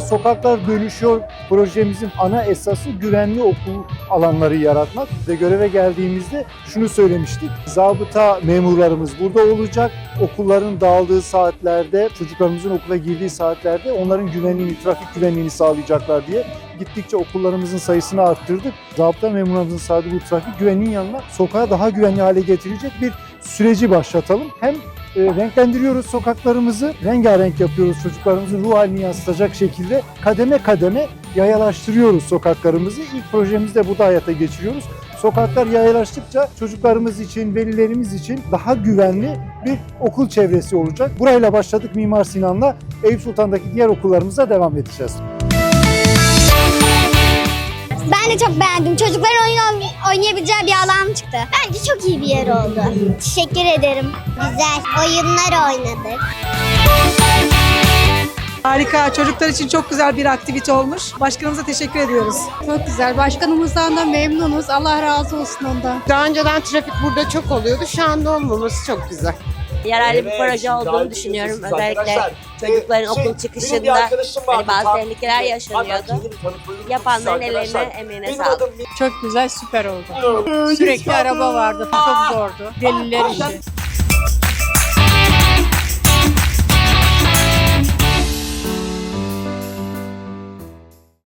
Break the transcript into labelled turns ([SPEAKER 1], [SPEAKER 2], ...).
[SPEAKER 1] Sokaklar Dönüşüyor projemizin ana esası güvenli okul alanları yaratmak ve göreve geldiğimizde şunu söylemiştik. Zabıta memurlarımız burada olacak. Okulların dağıldığı saatlerde, çocuklarımızın okula girdiği saatlerde onların güvenliğini, trafik güvenliğini sağlayacaklar diye gittikçe okullarımızın sayısını arttırdık. Zabıta memurlarımızın sağladığı bu trafik güvenliğinin yanına sokağı daha güvenli hale getirecek bir süreci başlatalım. Hem e, renklendiriyoruz sokaklarımızı, rengarenk yapıyoruz çocuklarımızın ruh halini yansıtacak şekilde kademe kademe yayalaştırıyoruz sokaklarımızı. İlk projemizi de burada hayata geçiriyoruz. Sokaklar yayalaştıkça çocuklarımız için, velilerimiz için daha güvenli bir okul çevresi olacak. Burayla başladık Mimar Sinan'la. Eyüp Sultan'daki diğer okullarımıza devam edeceğiz.
[SPEAKER 2] Ben de çok beğendim. Oyn- oynayabileceği bir alan çıktı. Bence çok iyi bir yer oldu. Teşekkür ederim. Güzel. Oyunlar oynadık.
[SPEAKER 3] Harika. Çocuklar için çok güzel bir aktivite olmuş. Başkanımıza teşekkür ediyoruz.
[SPEAKER 4] Çok güzel. Başkanımızdan da memnunuz. Allah razı olsun ondan.
[SPEAKER 5] Daha önceden trafik burada çok oluyordu. Şu anda olmaması çok güzel.
[SPEAKER 6] Yararlı bir proje olduğunu düşünüyorum. Özellikle çocukların okul çıkışında hani bazı tehlikeler yaşanıyordu. Yapanların ellerine emeğine sağlık.
[SPEAKER 4] Çok güzel, süper oldu. Sürekli araba vardı. Çok zordu. Deliler işi.